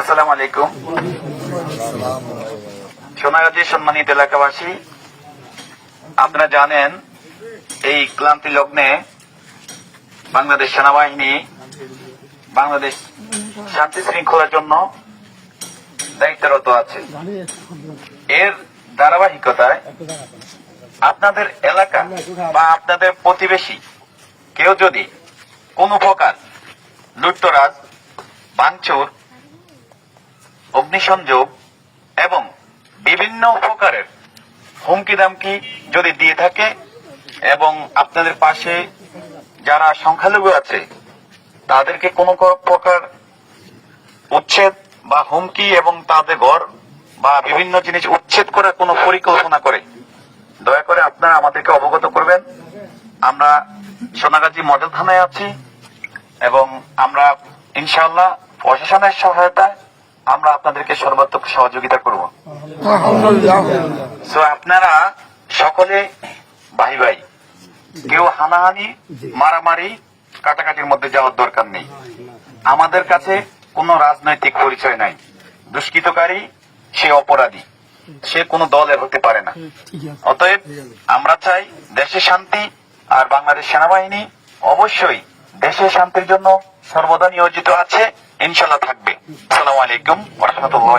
আসসালামু আলাইকুম। সোনাগাজী সম্মানিত এলাকাবাসী, আপনারা জানেন এই ক্লান্তি লগ্নে বাংলাদেশ সেনাবাহিনী বাংলাদেশ শান্তি শৃঙ্খলার জন্য দায়িত্বরত আছে। এর ধারাবাহিকতায় আপনাদের এলাকা বা আপনাদের প্রতিবেশী কেউ যদি কোনো প্রকার লুটতরাজ, ভাঙচুর অগ্নিসংযোগ এবং বিভিন্ন প্রকারের হুমকি দামকি যদি দিয়ে থাকে এবং আপনাদের পাশে যারা সংখ্যালঘু আছে, তাদেরকে কোনো প্রকার উচ্ছেদ বা হুমকি এবং তাদের ঘর বা বিভিন্ন জিনিস উচ্ছেদ করার কোনো পরিকল্পনা করে, দয়া করে আপনারা আমাদেরকে অবগত করবেন। আমরা সোনাগাজী মডেল থানায় আছি এবং আমরা ইনশাল্লাহ প্রশাসনের সহায়তায় আমরা আপনাদেরকে সর্বাত্মক সহযোগিতা করব। সো আপনারা সকলে ভাই ভাই কেউ হানাহানি মারামারি কাটাকাটির মধ্যে যাওয়ার দরকার নেই। আমাদের কাছে কোনো রাজনৈতিক পরিচয় নাই। দুষ্কৃতকারী সে অপরাধী। সে কোনো দলের হতে পারে না। অতএব আমরা চাই দেশে শান্তি আর বাংলাদেশ সেনাবাহিনী অবশ্যই দেশের শান্তির জন্য সর্বদা নিয়োজিত আছে ইনশাল্লাহ থাকবে। আসসালামু আলাইকুম রহমতুল্লাহ